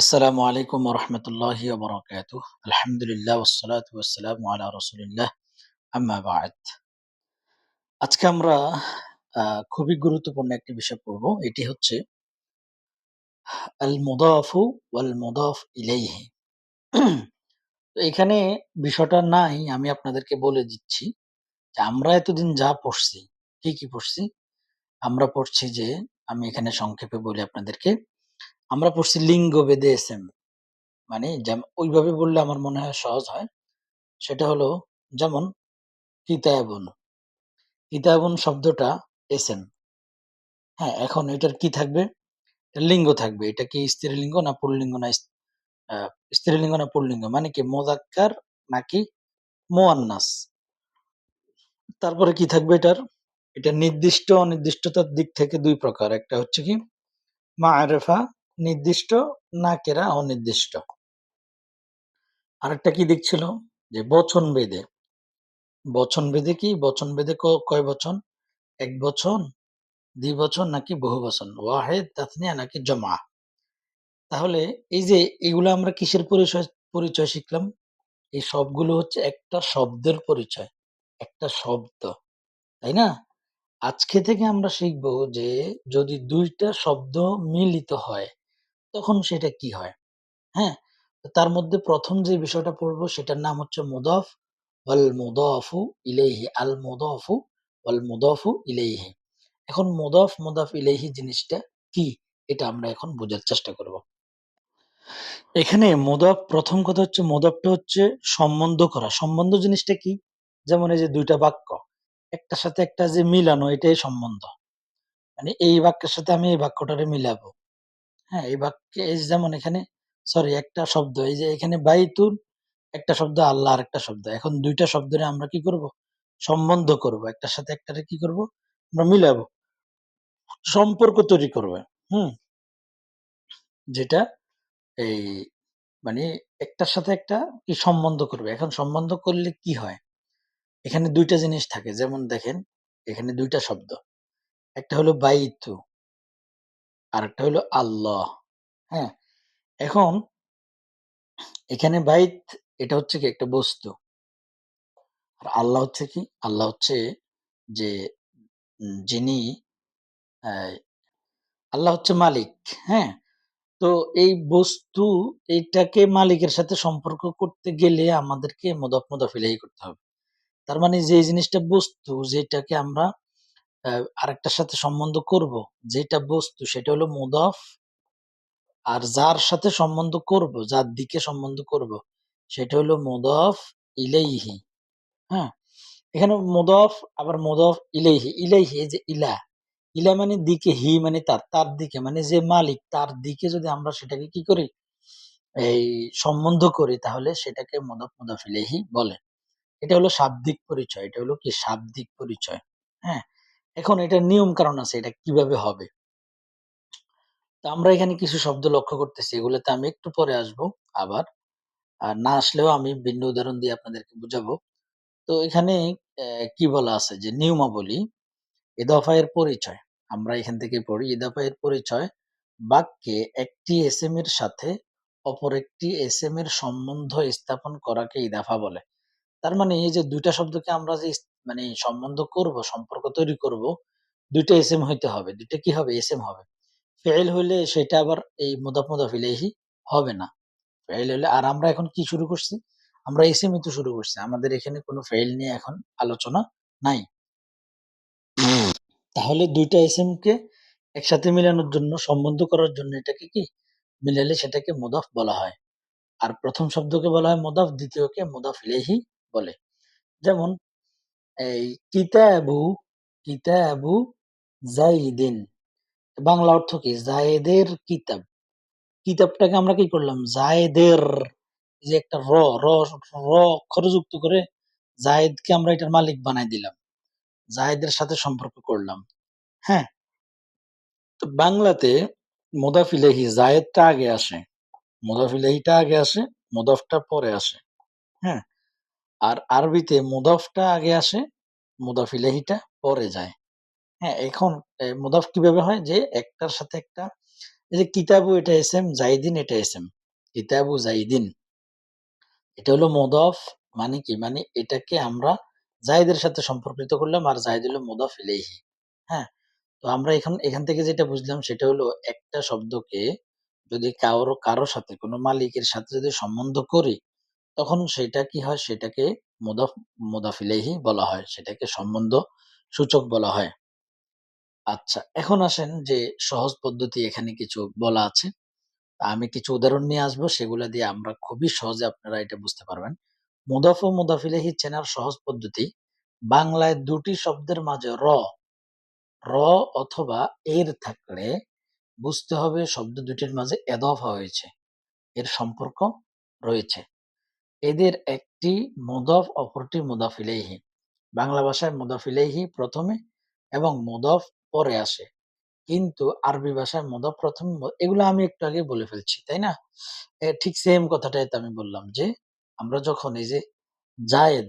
আসসালামু আলাইকুম ওরহমতুল্লাহি ওবরাকাতুহ আলহামদুলিল্লাহ ওসসালাতু ওয়াসসালামু আলা রাসূলিল্লাহ। আম্মা বা'দ। আজকে আমরা খুবই গুরুত্বপূর্ণ একটি বিষয় পড়ব। এটি হচ্ছে আল মুদাফু ওয়াল মুদাফ ইলাইহি। তো এখানে বিষয়টা নাই, আমি আপনাদেরকে বলে দিচ্ছি যে আমরা এতদিন যা পড়ছি, কি কি পড়ছি, আমরা পড়ছি যে, আমি এখানে সংক্ষেপে বলি আপনাদেরকে আমরা পড়ছি লিঙ্গ বেদে এসএম মানে ওইভাবে বললে আমার মনে হয় সহজ হয়। সেটা হলো যেমন কিতাবুন কিতাবুন শব্দটা এসেন হ্যাঁ এখন এটার কি থাকবে? লিঙ্গ থাকবে। এটা কি স্ত্রীলিঙ্গ না পুল্লিঙ্গ না স্ত্রীলিঙ্গ না পুল্লিঙ্গ? মানে কি মোজাক্কার নাকি মোয়ান্নাস? তারপরে কি থাকবে এটার? এটা নির্দিষ্ট অনির্দিষ্টতার দিক থেকে দুই প্রকার। একটা হচ্ছে কি মারেফা নির্দিষ্ট না কেরা অনির্দিষ্ট? আরেকটা কি দেখছিল যে বচন বেদে। বচন বেদে কি? বচন বেদে কয় বচন? এক বচন দ্বিবচন নাকি বহু বচন? ওয়াহেদ, তাসনিয়া নাকি জমা? তাহলে এই যে এগুলো আমরা কিসের পরিচয় পরিচয় শিখলাম? এই সবগুলো হচ্ছে একটা শব্দের পরিচয়, একটা শব্দ, তাই না? আজকে থেকে আমরা শিখব যে যদি দুইটা শব্দ মিলিত হয় তখন সেটা কি হয়? হ্যাঁ? তার মধ্যে প্রথম যে বিষয়টা পড়ব সেটার নাম হচ্ছে মুদফ, ওয়াল মুদফু ইলেহি আল মুদফু ওয়াল মুদফু ইলেহি এখন মুদফ মুদফ ইলেহি জিনিসটা কি? এটা আমরা এখন বোঝার চেষ্টা করব। এখানে মোদাফ, প্রথম কথা হচ্ছে মোদাফটা হচ্ছে সম্বন্ধ করা। সম্বন্ধ জিনিসটা কি? যেমন এই যে দুইটা বাক্য, একটার সাথে একটা যে মিলানো এটাই সম্বন্ধ। মানে এই বাক্যের সাথে আমি এই বাক্যটারে মিলাবো। হ্যাঁ এই বাক্যে এই যেমন এখানে সরি একটা শব্দ, এই যে এখানে বাইতুল, একটা শব্দ আল্লাহ আর একটা শব্দ। এখন দুইটা শব্দরে আমরা কি করব? সম্বন্ধ করব, একটার সাথে একটারে কি করব? আমরা মিলাবো। সম্পর্ক তৈরি করবে, হুম? যেটা এই মানে একটার সাথে একটা কি সম্বন্ধ করবে? এখন সম্বন্ধ করলে কি হয়? এখানে দুইটা জিনিস থাকে, যেমন দেখেন, এখানে দুইটা শব্দ। একটা হলো বাইতু আর একটা হলো আল্লাহ। হ্যাঁ? এখন এখানে বাইত এটা হচ্ছে কি একটা বস্তু। আর আল্লাহ হচ্ছে কি? আল্লাহ হচ্ছে যে যিনি আল্লাহ হচ্ছে মালিক। হ্যাঁ? তো এই বস্তু এইটাকে মালিকের সাথে সম্পর্ক করতে গেলে আমাদেরকে মোদফ ইলাহি করতে হবে। তার মানে যে জিনিসটা বস্তু, যেটাকে আমরা আরেকটার সাথে সম্বন্ধ করব। যেটা বস্তু, সেটা হলো মুদফ। আর যার সাথে সম্বন্ধ করব, যার দিকে সম্বন্ধ করব, সেটা হলো মুদফ ইলাইহি। হ্যাঁ? এখানে মুদফ, আবার মুদফ ইলাইহি। ইলাইহি যে ইলা। ইলা মানে দিকে, হি মানে তার। তার দিকে মানে যে মালিক, তার দিকে যদি আমরা সেটাকে কি করি? এই সম্বন্ধ করি, তাহলে সেটাকে মুদফ মুদফ ইলাইহি বলে। এটা হলো শাব্দিক পরিচয়। এটা হলো কি? শাব্দিক পরিচয়। হ্যাঁ? এখন এটা নিয়ম কারণ আছে, এটা কীভাবে হবে? তো আমরা এখানে কিছু শব্দ লক্ষ্য করতেছি, এগুলোতে আমি একটু পরে আসব আবার। আর না আসলেও আমি ভিন্ন উদাহরণ দিয়ে আপনাদেরকে বুঝাবো। তো এখানে কি বলা আছে যে নিয়মাবলী ইদফায়ের পরিচয়। আমরা এখান থেকে পড়ি ইদফায়ের পরিচয় বাক্যে একটি এস এম এর সাথে অপর একটি এস এম এর সম্বন্ধ স্থাপন করাকে ইদাফা বলে। তার মানে এই যে দুইটা শব্দকে আমরা যে মানে সম্বন্ধ করব, সম্পর্ক তৈরি করব, দুইটা এসএম হইতে হবে। দুইটা কি হবে? এসএম হবে। ফেল হইলে সেটা আবার এই মুদাফ মুদাফ ইলাইহি হবে না। ফেল হইলে, আর আমরা এখন কি শুরু করছি? আমরা এসএম তো শুরু করছি। আমাদের এখানে কোনো ফেল নিয়ে এখন আলোচনা নাই। তাহলে দুইটা এসএম কে একসাথে মিলানোর জন্য, সম্বন্ধ করার জন্য এটাকে কি? মিলালে সেটাকে মুদাফ বলা হয়। আর প্রথম শব্দকে বলা হয় মুদাফ, দ্বিতীয়কে মুদাফ ইলাইহি বলে। যেমন, এই কিতাবু কিতাবু জাইদিন। বাংলা অর্থ কি? জায়েদের কিতাব। কিতাবটাকে আমরা কি করলাম? জায়েদের যে একটা র র র অক্ষর যুক্ত করে জায়েদকে আমরা এটার মালিক বানাই দিলাম। জায়েদের সাথে সম্পর্ক করলাম। হ্যাঁ? তো বাংলাতে মোদাফ ইলাহি জায়েদটা আগে আসে। মোদাফ ইলাহিটা আগে আসে, মোদাফটা পরে আসে। হ্যাঁ? আর আরবিতে মুদাফটা আগে আসে, মুদাফ ইলাহিটা পরে যায়। হ্যাঁ এখন মুদাফ কীভাবে হয়? যে একটার সাথে একটা, এই যে কিতাবু এটা এসএম, জাইদিন এটা এসএম। কিতাবু জাইদিন। এটা হলো মোদফ মানে কি? মানে এটাকে আমরা জাইদের সাথে সম্পর্কিত করলাম আর জাইদ হলো মোদফ ইলেহি হ্যাঁ তো আমরা এখন, এখান থেকে যেটা বুঝলাম সেটা হলো একটা শব্দকে যদি কারও কারও সাথে, কোনো মালিকের সাথে যদি সম্বন্ধ করি তখন সেটা কি হয়? সেটাকে মুদাফ মুদাফিলেহি বলা হয়। সেটাকে সম্বন্ধ সূচক বলা হয়। আচ্ছা এখন আসেন যে সহজ পদ্ধতি এখানে কিছু বলা আছে। আমি কিছু উদাহরণ নিয়ে আসব। সেগুলো দিয়ে আমরা খুবই সহজে আপনারা এটা বুঝতে পারবেন। মুদাফ ও মুদাফিলেহি চেনার সহজ পদ্ধতি বাংলায় দুটি শব্দের মাঝে র র অথবা এর থাকলে বুঝতে হবে শব্দ দুটির মাঝে এদফা হয়েছে। এর সম্পর্ক রয়েছে। এদের একটি মুদফ অপরটি মুদাফ ইলাইহি বাংলা ভাষায় মুদাফ ইলাইহি প্রথমে এবং মুদফ পরে আসে। কিন্তু আরবি ভাষায় মুদফ প্রথমে এগুলো আমি একটু আগে বলে ফেলছি, তাই না? ঠিক সেম কথাটাই তো আমি বললাম যে, আমরা যখন এই যে জায়েদ,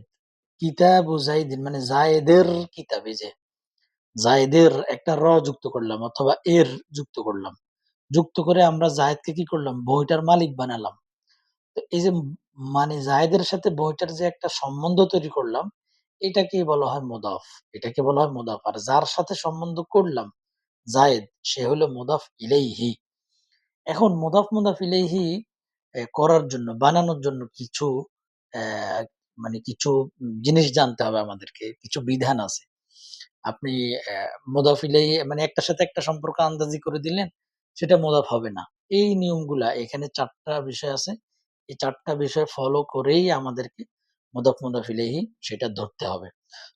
কিতাবু জাইদিন মানে জায়েদের কিতাব যে জায়েদের একটা র যুক্ত করলাম অথবা এর যুক্ত করলাম। যুক্ত করে আমরা জায়েদকে কি করলাম? বইটার মালিক বানালাম। তো এই যে মানে জায়েদের সাথে বইটার যে একটা সম্বন্ধ তৈরি করলাম, এটাকেই বলা হয় মুদাফ। এটাকে বলা হয় মুদাফ। আর যার সাথে সম্বন্ধ করলাম জায়েদ, সে হলো মুদাফ ইলাইহি। এখন মুদাফ মুদাফ ইলাইহি করার জন্য, বানানোর জন্য কিছু মানে কিছু জিনিস জানতে হবে আমাদেরকে, কিছু বিধান আছে। আপনি মুদাফ ইলাইহি মানে একটার সাথে একটা সম্পর্ক আন্দাজি করে দিলেন, সেটা মুদাফ হবে না। এই নিয়মগুলা এখানে চারটা বিষয় আছে। এই চারটা বিষয় ফলো করেই আমাদেরকে মুদাফ মুদাফ ইলাইহি সেটা ধরতে হবে।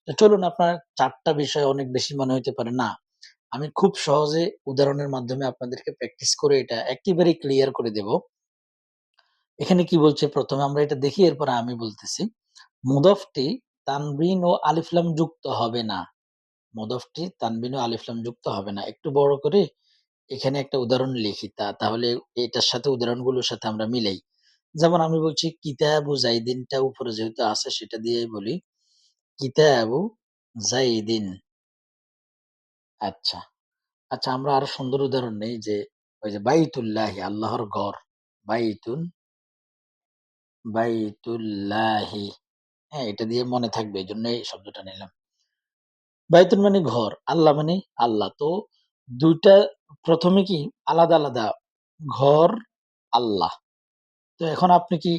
তো চলুন আপনার চারটা বিষয় অনেক বেশি মনে হইতে পারে। না, আমি খুব সহজে উদাহরণের মাধ্যমে আপনাদেরকে প্র্যাকটিস করে এটা একেবারে ক্লিয়ার করে দেব। এখানে কি বলছে? প্রথমে আমরা এটা দেখি, এরপর আমি বলতেছি। মুদফটি তানবিন ও আলিফলাম যুক্ত হবে না। মুদফটি তানবিন ও আলিফলাম যুক্ত হবে না। একটু বড় করে এখানে একটা উদাহরণ লিখি তা, তাহলে এটার সাথে উদাহরণগুলোর সাথে আমরা মিলাই। যেমন আমি বলছি কিতাবু জাইদিনটা উপরে যেহেতু আছে সেটা দিয়ে বলি কিতাবু জাইদিন আচ্ছা আচ্ছা আমরা আরও সুন্দর উদাহরণ নেই যে, ওই যে বাইতুল্লাহি, আল্লাহর ঘর, বাইতুন, বাইতুল্লাহি। হ্যাঁ এটা দিয়ে মনে থাকবে এই জন্য এই শব্দটা নিলাম। বাইতুল মানে ঘর, আল্লাহ মানে আল্লাহ। তো দুইটা, প্রথমে কি আলাদা আলাদা, ঘর, আল্লাহ। তো এখন আপনি কি,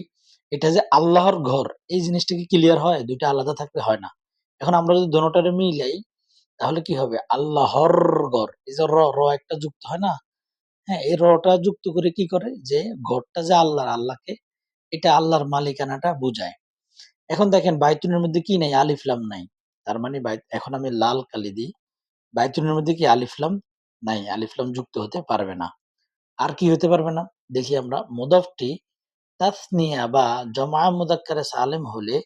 এটা যে আল্লাহর ঘর, এই জিনিসটা কি ক্লিয়ার হয়? দুইটা আলাদা থাকলে হয় না। এখন আমরা যদি দোনোটারে মিলাই, তাহলে কি হবে? আল্লাহর ঘর, এই যে র র একটা যুক্ত হয় না? হ্যাঁ এই রটা যুক্ত করে কি করে? যে ঘরটা যে আল্লাহর, আল্লাহকে, এটা আল্লাহর মালিকানাটা বুঝায়। এখন দেখেন বাইতুনের মধ্যে কি নাই? আলিফলাম নাই। তার মানে এখন আমি লাল কালি দিই। বাইতুনের মধ্যে কি আলিফলাম নাই? আলিফলাম যুক্ত হতে পারবে না। আর কি হতে পারবে না? দেখি আমরা মুদফটি তাসনিয়া বা জমা মুদাক্কারে সালেম হলে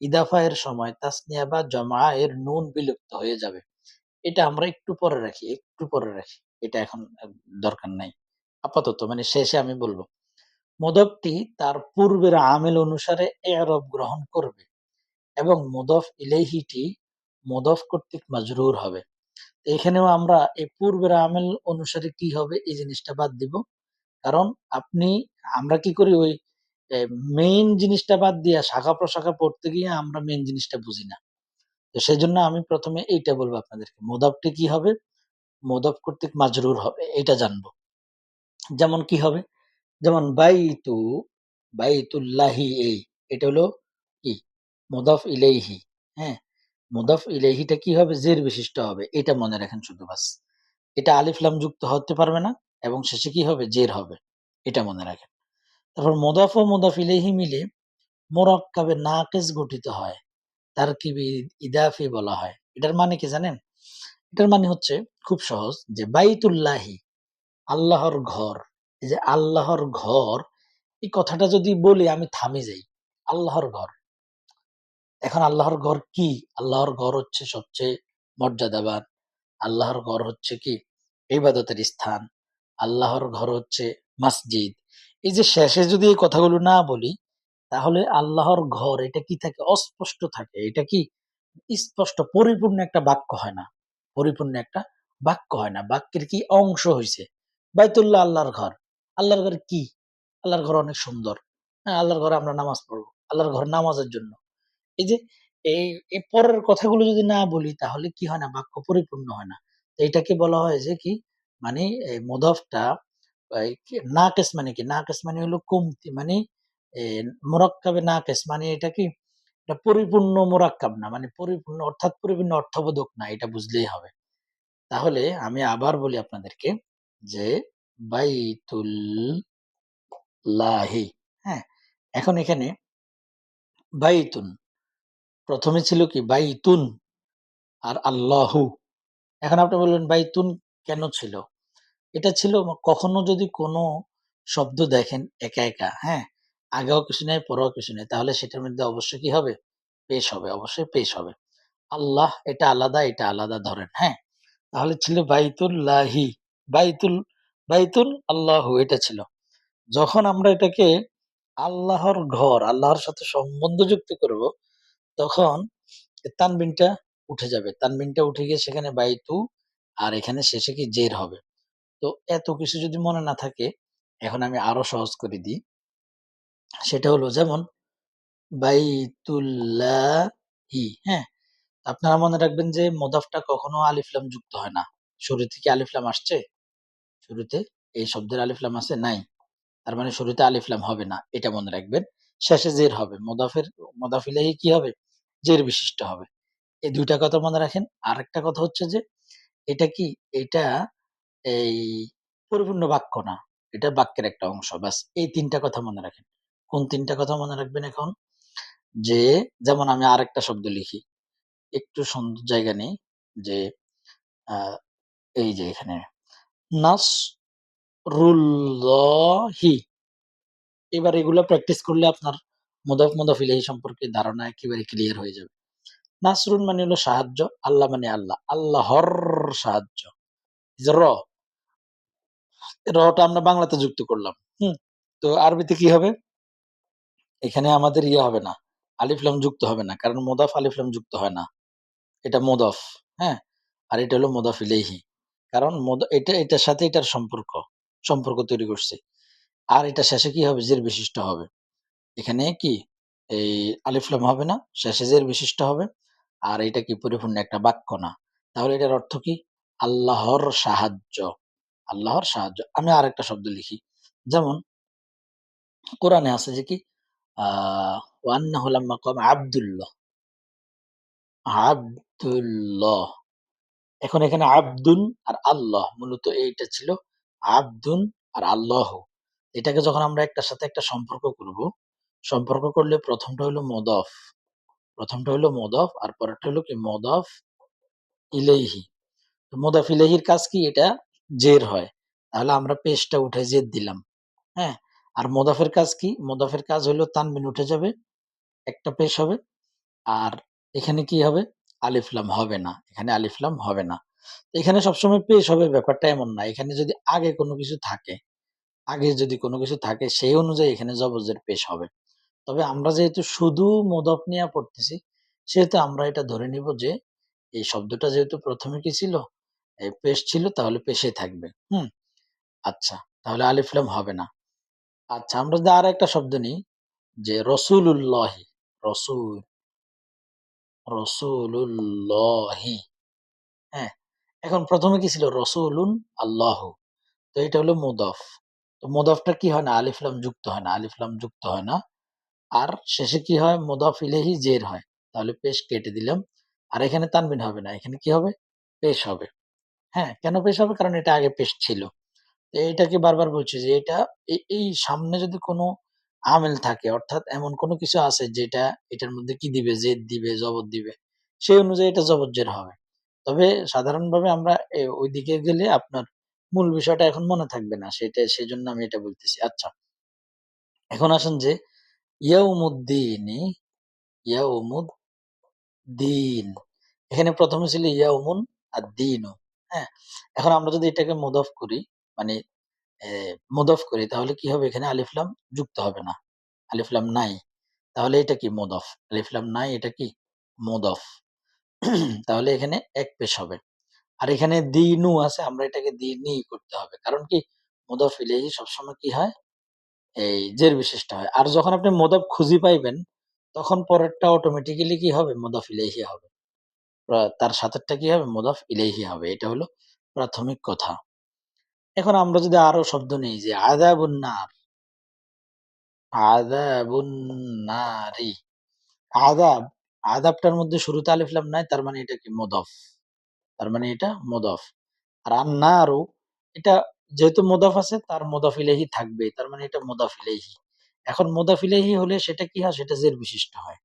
ইদাফা এর সময় তাসনিয়া বা জমা এর নুন বিলুপ্ত হয়ে যাবে। এটা আমরা একটু পরে রাখি, একটু পরে রাখি। এটা এখন দরকার নাই। আপাতত মানে শেষে আমি বলব, মুদফটি তার পূর্বের আমেল অনুসারে এরব গ্রহণ করবে এবং মুদফ ইলেহিটি মুদফ কর্তৃক মাজরুর হবে। এখানেও আমরা এই পূর্বের আমেল অনুসারে কি হবে এই জিনিসটা বাদ দিব। কারণ আপনি, আমরা কি করি ওই মেইন জিনিসটা বাদ দিয়া শাখা প্রশাখা পড়তে গিয়ে আমরা মেইন জিনিসটা বুঝি না। তো সেই জন্য আমি প্রথমে এইটা বলব আপনাদেরকে। মোদাবটি কি হবে? মোদাব কর্তৃক মাজরুর হবে এটা জানব। যেমন কি হবে? যেমন বাইতু, বাইতুল্লাহি এই, এটা হলো কি? মুদাফ ইলাইহি হ্যাঁ? মুদাফ ইলাইহিটা কি হবে? জের বিশিষ্ট হবে, এটা মনে রাখেন শুধু বাস। এটা আলিফলাম যুক্ত হতে পারবে না, এবং শেষে কি হবে? জের হবে, এটা মনে রাখেন। তারপর মুদাফ ও মুদাফ ইলাইহি মিলে মোরাক্কাবে নাকিস গঠিত হয়। তারকিবি ইদাফি বলা হয়। এটার মানে কি জানেন? এটার মানে হচ্ছে খুব সহজ যে বাইতুল্লাহি, আল্লাহর ঘর। এই যে আল্লাহর ঘর, এই কথাটা যদি বলি আমি থামে যাই। আল্লাহর ঘর। এখন আল্লাহর ঘর কি? আল্লাহর ঘর হচ্ছে সবচেয়ে মর্যাদাবান। আল্লাহর ঘর হচ্ছে কি? ইবাদতের স্থান। আল্লাহর ঘর হচ্ছে মসজিদ। এই যে শেষে যদি এই কথাগুলো না বলি, তাহলে আল্লাহর ঘর, এটা কি থাকে? অস্পষ্ট থাকে। এটা কি স্পষ্ট, পরিপূর্ণ একটা বাক্য হয় না। পরিপূর্ণ একটা বাক্য হয় না। বাক্যের কি অংশ হয়েছে বাইতুল্লাহ আল্লাহর ঘর। আল্লাহর ঘর কি? আল্লাহর ঘর অনেক সুন্দর। হ্যাঁ আল্লাহর ঘরে আমরা নামাজ পড়ব। আল্লাহর ঘর নামাজের জন্য। এই যে এই পরের কথাগুলো যদি না বলি, তাহলে কি হয় না? বাক্য পরিপূর্ণ হয় না। এটাকে বলা হয় যে কি? মানে মুদাফটা নাকেস মানে কি? নাকেস মানে হলো কমতি মানে মুরাক্কাবে নাকেস মানে এটা কি? এটা পরিপূর্ণ মোরাক্কাব না মানে পরিপূর্ণ অর্থাৎ পরিপূর্ণ অর্থবোধক না, এটা বুঝলেই হবে। তাহলে আমি আবার বলি আপনাদেরকে যে বাইতুল লাহি হ্যাঁ? এখন এখানে বাইতুন, প্রথমে ছিল কি? বাইতুন আর আল্লাহু। এখন আপনি বললেন বাইতুন কেন ছিল? এটা ছিল কখনো যদি কোনো শব্দ দেখেন একা একা হ্যাঁ? আগেও কিছু নেই, পরেও কিছু নেই, তাহলে সেটার মধ্যে অবশ্যই কি হবে? পেশ হবে, অবশ্যই পেশ হবে। আল্লাহ এটা আলাদা এটা আলাদা ধরেন হ্যাঁ? তাহলে ছিল বাইতুল্লাহি, বাইতুল বাইতুল আল্লাহু, এটা ছিল। যখন আমরা এটাকে আল্লাহর ঘর, আল্লাহর সাথে সম্বন্ধ যুক্ত করব, তখন তানবিনটা উঠে যাবে। তানবিনটা উঠে গিয়ে সেখানে বাইতু, আর এখানে শেষে কি জের হবে? তো এত কিছু যদি মনে না থাকে, এখন আমি আরও সহজ করে দিই। সেটা হলো যেমন, বাইতুল্লাহি হ্যাঁ? আপনারা মনে রাখবেন যে মোদাফটা কখনো আলিফলাম যুক্ত হয় না। শুরু থেকে আলিফলাম আসছে, শুরুতে এই শব্দের আলিফলাম আছে নাই, তার মানে শুরুতে আলিফলাম হবে না, এটা মনে রাখবেন। শেষে জের হবে, মোদাফের মোদাফিলাহি কি হবে? জের বিশিষ্ট হবে। এই দুইটা কথা মনে রাখেন। আর একটা কথা হচ্ছে যে, এটা কি? এটা এই পরিপূর্ণ বাক্য না। এটা বাক্যের একটা অংশ। বাস এই তিনটা কথা মনে রাখেন। কোন তিনটা কথা মনে রাখবেন এখন? যে, যেমন আমি আরেকটা শব্দ লিখি। একটু সুন্দর জায়গা নেই। যে এই যে এখানে। নাস রুল্লাহি এবার এগুলো প্র্যাকটিস করলে আপনার মুদাফ মুদাফ ইলাহি সম্পর্কে ধারণা একেবারে ক্লিয়ার হয়ে যাবে। নাসরুন মানে হলো সাহায্য, আল্লাহ মানে আল্লাহ। আল্লাহর সাহায্য। রটা আমরা বাংলাতে যুক্ত করলাম। হুম, তো আরবিতে কি হবে? এখানে আমাদের ইয়ে হবে না আলিফলাম যুক্ত হবে না, কারণ মোদাফ আলিফলাম যুক্ত হয় না। এটা মোদাফ হ্যাঁ? আর এটা হলো মোদাফ ইলাইহি, কারণ এটা, এটার সাথে এটার সম্পর্ক সম্পর্ক তৈরি করছে। আর এটা শেষে কি হবে? জের বিশিষ্ট হবে। এখানে কি? এই আলিফলাম হবে না, শেষে জের বিশিষ্ট হবে। আর এটা কি? পরিপূর্ণ একটা বাক্য না। তাহলে এটার অর্থ কি? আল্লাহর সাহায্য। আল্লাহর সাহায্য। আমি আরেকটা শব্দ লিখি। যেমন কোরআনে আছে যে কি? আহ আব্দুল্লাহ। আব্দুল্লাহ। এখন এখানে আব্দুন আর আল্লাহ মূলত এইটা ছিল আব্দুন আর আল্লাহ। এটাকে যখন আমরা একটার সাথে একটা সম্পর্ক করব, সম্পর্ক করলে প্রথমটা হলো মদফ। প্রথমটা হলো মদফ আর পরেরটা হলো কি? মদফ ইলেহি মদফ ইলেহির কাজ কি এটা? জের হয়, তাহলে আমরা পেশটা উঠে জের দিলাম হ্যাঁ? আর মোদাফের কাজ কি? মোদাফের কাজ হলো তানবিন উঠে যাবে, একটা পেশ হবে, আর এখানে কি হবে? আলিফলাম হবে না, এখানে আলিফলাম হবে না। এখানে সবসময় পেশ হবে, ব্যাপারটা এমন না, এখানে যদি আগে কোনো কিছু থাকে, আগে যদি কোনো কিছু থাকে, সেই অনুযায়ী এখানে জবজের পেশ হবে। তবে আমরা যেহেতু শুধু মোদফ নিয়ে পড়তেছি, সেহেতু আমরা এটা ধরে নিব যে, এই শব্দটা যেহেতু প্রথমে কি ছিল পেশ ছিল তাহলে পেশে থাকবে। হুম? আচ্ছা তাহলে আলিফলাম হবে না। আচ্ছা আমরা যদি আর একটা শব্দ নিই, যে রসুল্লাহি রসুল রসুল্লাহি হ্যাঁ এখন প্রথমে কি ছিল? রসুলুন আল্লাহ। তো এটা হলো মুদফ। তো মুদফটা কি হয় না? আলিফলাম যুক্ত হয় না আলিফলাম যুক্ত হয় না। আর শেষে কি হয়? মুদফ ইলেহি জের হয়। তাহলে পেশ কেটে দিলাম। আর এখানে তানবিন হবে না। এখানে কি হবে? পেশ হবে। হ্যাঁ কেন পেশ হবে? কারণ এটা আগে পেশ ছিল। তো এইটাকে বারবার বলছি যে এটা এই- সামনে যদি কোনো আমেল থাকে, অর্থাৎ এমন কোনো কিছু আছে যেটা এটার মধ্যে কি দিবে? জেদ দিবে? জবর দিবে? সেই অনুযায়ী এটা জবজ্জের হবে। তবে সাধারণভাবে আমরা এ, ওইদিকে গেলে আপনার মূল বিষয়টা এখন মনে থাকবে না। সেটা, সেজন্য আমি এটা বলতেছি। আচ্ছা। এখন আসেন যে ইয়াউমুদ্দিনি, ইয়াউমুদ্দিন। এখানে প্রথমে ছিল ইয়াউমুন আর দিনও হ্যাঁ এখন আমরা যদি এটাকে মুদফ করি মানে মুদফ করি তাহলে কি হবে এখানে আলিফলাম যুক্ত হবে না আলিফলাম নাই তাহলে এটা কি মুদফ আলিফলাম নাই এটা কি মুদফ তাহলে এখানে এক পেশ হবে আর এখানে দিনু আছে আমরা এটাকে দিনই করতে হবে কারণ কি মুদাফ ইলাইহি সবসময় কি হয়? এই জের বিশিষ্ট হয়। আর যখন আপনি মুদাফ খুঁজে পাইবেন, তখন পরেরটা অটোমেটিক্যালি কি হবে? মুদাফ ইলাইহি হবে। তার সাথেরটা কি হবে? মুদাফ ইলাইহি হবে। এটা হলো প্রাথমিক কথা। এখন আমরা যদি আরও শব্দ নেই যে আযাবুন নার। আযাবুন নারি। আযাব, আযাবটার মধ্যে শুরুতে আলিফ লাম নাই তার মানে এটা কি? মুদাফ। তার মানে এটা মুদাফ। আর আন-নারু এটা যেহেতু মুদাফ আছে তার মুদাফ ইলাইহি থাকবেই। তার মানে এটা মুদাফ ইলাইহি। এখন মুদাফ ইলাইহি হলে সেটা কি হয়? সেটা জের বিশিষ্ট হয়।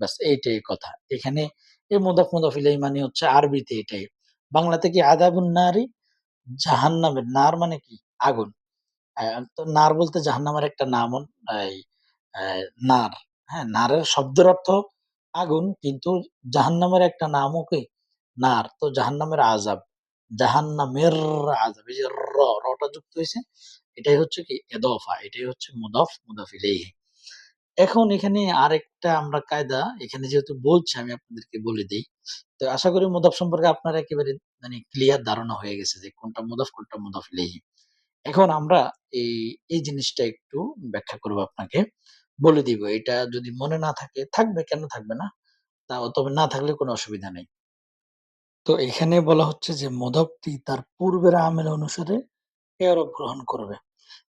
ব্যাস এইটাই কথা। এখানে এই মুদাফ, মুদাফ ইলাইহি মানে হচ্ছে আরবিতে এটাই। বাংলাতে কি আদাবুন নারি? জাহান্নামের। নার মানে কি? আগুন। তো নার বলতে জাহান্নামের একটা নাম নার। হ্যাঁ? নারের শব্দের অর্থ আগুন কিন্তু জাহান্নামের একটা নামও কি? নার। তো জাহান্নামের আযাব। জাহান্নামের আজাব এই যে রটা যুক্ত হইছে। এটাই হচ্ছে কি? এদফা এটাই হচ্ছে মুদাফ, মুদাফ ইলাইহি। এখন এখানে আরেকটা আমরা কায়দা এখানে যেহেতু বলছি আমি আপনাদেরকে বলে দিই তো আশা করি মুদাফ সম্পর্কে আপনার একেবারে মানে ক্লিয়ার ধারণা হয়ে গেছে যে কোনটা মুদাফ, কোনটা মুদাফ ইলাইহি। এখন আমরা এই, এই জিনিসটা একটু ব্যাখ্যা করব আপনাকে। বলে দিব। এটা যদি মনে না থাকে, থাকবে কেন থাকবে না? তাও তবে না থাকলে কোনো অসুবিধা নেই। তো এখানে বলা হচ্ছে যে মুদাফটি তার পূর্বের আমেল অনুসারে এরব গ্রহণ করবে।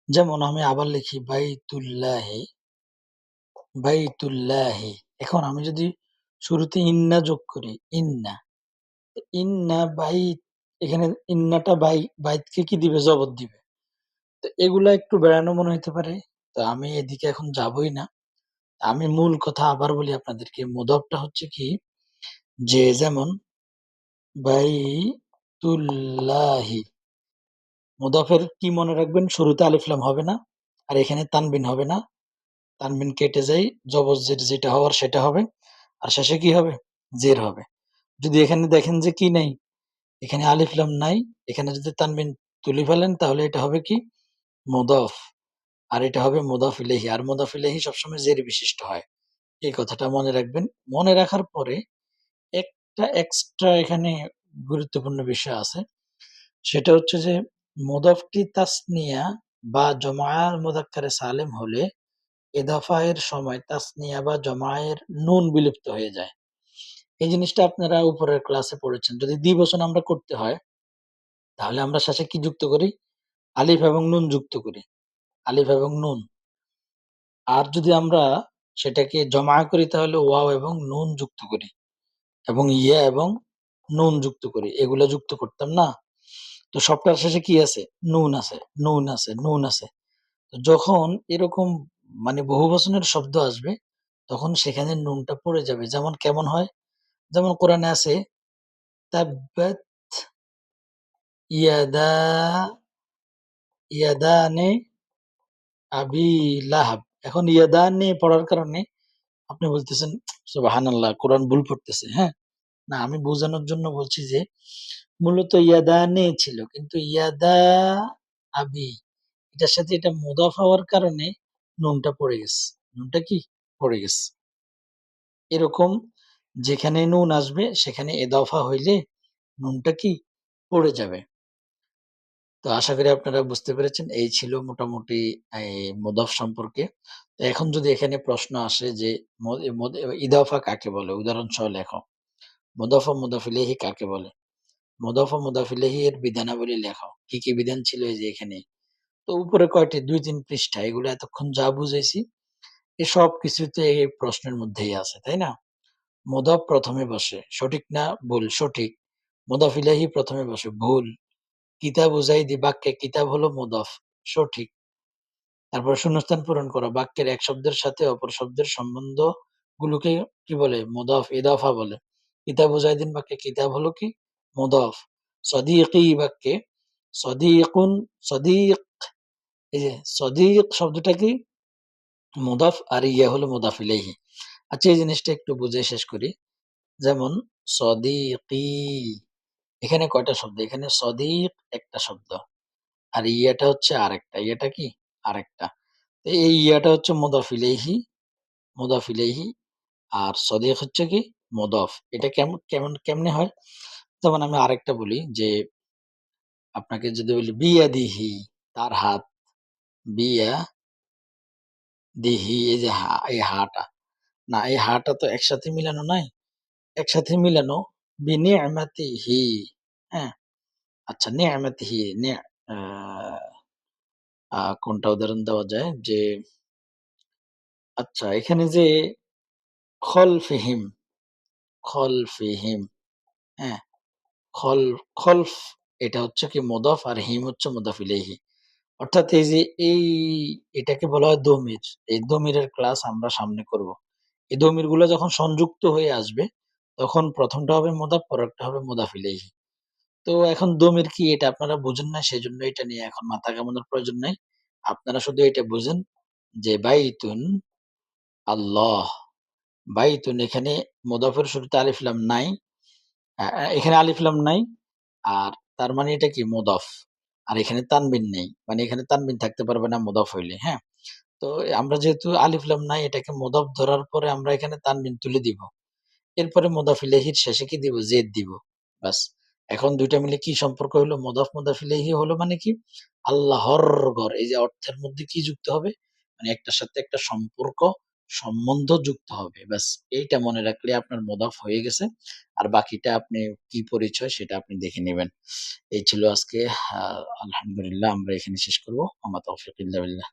যেমন আমি আবার লিখি বাইতুল্লাহি বাইতুল্লাহি। এখন আমি যদি শুরুতে ইন্না যোগ করি, ইন্না। ইন্না বাইত এখানে ইন্নাটা বাই বাইতকে কি দিবে? জবর দিবে। তো এগুলা একটু বেড়ানো মনে হইতে পারে। তো আমি এদিকে এখন যাবোই না। আমি মূল কথা আবার বলি আপনাদেরকে। মুদাফটা হচ্ছে কি? যে যেমন বাইতুল্লাহি। মুদাফের কি মনে রাখবেন? শুরুতে আলিফ লাম হবে না। আর এখানে তানবিন হবে না। তানবিন কেটে যাই জবর জের যেটা হওয়ার সেটা হবে। আর শেষে কি হবে? জের হবে। যদি এখানে দেখেন যে কি নাই? এখানে আলিফ লাম নাই। এখানে যদি তানবিন তুলে ফেলেন, তাহলে এটা হবে কি? মুদাফ। আর এটা হবে মুদাফ ইলেহি আর মুদাফ ইলাইহি সবসময় জের বিশিষ্ট হয়। এই কথাটা মনে রাখবেন। মনে রাখার পরে একটা এক্সট্রা এখানে গুরুত্বপূর্ণ বিষয় আছে। সেটা হচ্ছে যে মুদাফটি তাসনিয়া বা জমাআ মুযাক্কারে সালেম হলে ইদাফা এর সময় তাসনিয়া বা জমায়ের নুন বিলুপ্ত হয়ে যায়। এই জিনিসটা আপনারা উপরের ক্লাসে পড়েছেন। যদি দ্বিবচন আমরা করতে হয় তাহলে আমরা শেষে কি যুক্ত করি? আলিফ এবং নুন যুক্ত করি। আলিফ এবং নুন। আর যদি আমরা সেটাকে জমা করি তাহলে ওয়াও এবং নুন যুক্ত করি। এবং ইয়া এবং নুন যুক্ত করি। এগুলো যুক্ত করতাম না? তো সবটার শেষে কি আছে? নুন আছে, নুন আছে, নুন আছে। যখন এরকম মানে বহুবচনের শব্দ আসবে তখন সেখানে নুনটা পড়ে যাবে। যেমন কেমন হয়? যেমন কোরআনে আছে তাব্বাত ইয়াদা ইয়াদানে আবি লাহাব। এখন ইয়াদানে পড়ার কারণে আপনি বলতেছেন সুবহানাল্লাহ কোরআন ভুল পড়তেছে, হ্যাঁ? না আমি বোঝানোর জন্য বলছি যে মূলত ইয়াদানে ছিল। কিন্তু ইয়াদা আবি এটার সাথে এটা মুদাফ হওয়ার কারণে নুনটা পড়ে গেছে। নুনটা কি? পড়ে গেছে। এরকম যেখানে নুন আসবে সেখানে ইদাফা হইলে নুনটা কি? পড়ে যাবে। তো আশা করি আপনারা বুঝতে পেরেছেন। এই ছিল মোটামুটি মুদাফ সম্পর্কে। এখন যদি এখানে প্রশ্ন আসে যে ইদাফা কাকে বলে? উদাহরণসহ লেখো। মুদাফা মুদাফ ইলাইহি কাকে বলে? মুদাফা মুদাফ ইলাইহি এর বিধানাবলী লেখো। কি, কি বিধান ছিল এই যে এখানে। তো উপরে কয়টি ২-৩ পৃষ্ঠা এগুলো এতক্ষণ যা বুঝাইছি এই সবকিছুতে এই প্রশ্নের মধ্যেই আছে, তাই না? মুদাফ প্রথমে বসে। সঠিক না ভুল? সঠিক। মুদাফ ইলাইহি প্রথমে বসে। ভুল। কিতাব ও যাইদি বাক্যে কিতাব হলো মুদাফ। সঠিক। তারপর শূন্যস্থান পূরণ করো। বাক্যের এক শব্দের সাথে অপর শব্দের সম্বন্ধ গুলোকে কি বলে? মুদাফ, ইদাফা বলে। কিতাব ও যাইদিন বাক্যে কিতাব হলো কি? মুদাফ। সদীকি বাক্যে সদীকুন সদীক এই যে সদীক শব্দটা কি? মুদাফ আর ইয়া হলো মুদাফ ইলাইহি। আচ্ছা এই জিনিসটা একটু বুঝে শেষ করি। যেমন সদীকি এখানে কয়টা শব্দ? এখানে সদীক একটা শব্দ। আর ইয়াটা হচ্ছে আরেকটা। ইয়াটা কি? আরেকটা। এই ইয়াটা হচ্ছে মুদাফ ইলাইহি, মুদাফ ইলাইহি আর সদীক হচ্ছে কি? মুদাফ। এটা কেমন কেমন কেমনে হয়? যেমন আমি আরেকটা বলি যে আপনাকে যদি বলি বিয়াদিহি তার হাত বিয়া দিহি এই যে হা এই হাটা না এই হাটা তো একসাথে মিলানো নাই একসাথে মিলানো বিনি'মাতিহি হ্যাঁ আচ্ছা নি আ আ কোনটা উদাহরণ দেওয়া যায় যে আচ্ছা এখানে যে খল ফিহিম খলফিহিম, খলফিহিম হ্যাঁ? খল খলফ এটা হচ্ছে কি মুদাফ আর হিম হচ্ছে মুদাফ ইলাইহি। অর্থাৎ এই যে, এই এটাকে বলা হয় দমির। এই দমিরের ক্লাস আমরা সামনে করব। এই দমিরগুলো যখন সংযুক্ত হয়ে আসবে, তখন ১ম টা হবে মুদাফ, পরেরটা হবে মুদাফ ইলাইহি। তো এখন দমির কি এটা আপনারা বুঝেন না, সেজন্য এটা নিয়ে এখন মাথা ঘামানোর প্রয়োজন নাই। আপনারা শুধু এটা বুঝেন যে, বাইতুন আল্লাহ। বাইতুন এখানে মুদাফের শুরুতে আলিফ লাম নাই। এখানে আলিফ লাম নাই। আর তার মানে এটা কি মুদাফ। আর এখানে তানবিন নেই। মানে এখানে তানবিন থাকতে পারবে না মুদাফ হইলে, হ্যাঁ? তো আমরা যেহেতু আলিফ লাম নাই এটাকে মুদাফ ধরার পরে আমরা এখানে তানবিন তুলে দিব। এরপরে মুদাফ ইলাইহির শেষে কি দিব? জেদ দিব। ব্যাস। এখন দুইটা মিলে কি সম্পর্ক হলো? মুদাফ, মুদাফ ইলাইহি হলো মানে কি? আল্লাহর ঘর। এই যে অর্থের মধ্যে কি যুক্ত হবে? মানে একটার সাথে একটা সম্পর্ক, সম্বন্ধ যুক্ত হবে। ব্যাস, এইটা মনে রাখলে আপনার মোদাফ হয়ে গেছে। আর বাকিটা আপনি কি পরিচয় সেটা আপনি দেখে নেবেন এই ছিল আজকে আলহামদুলিল্লাহ আমরা এখানে শেষ করব আমার বিল্লাহ।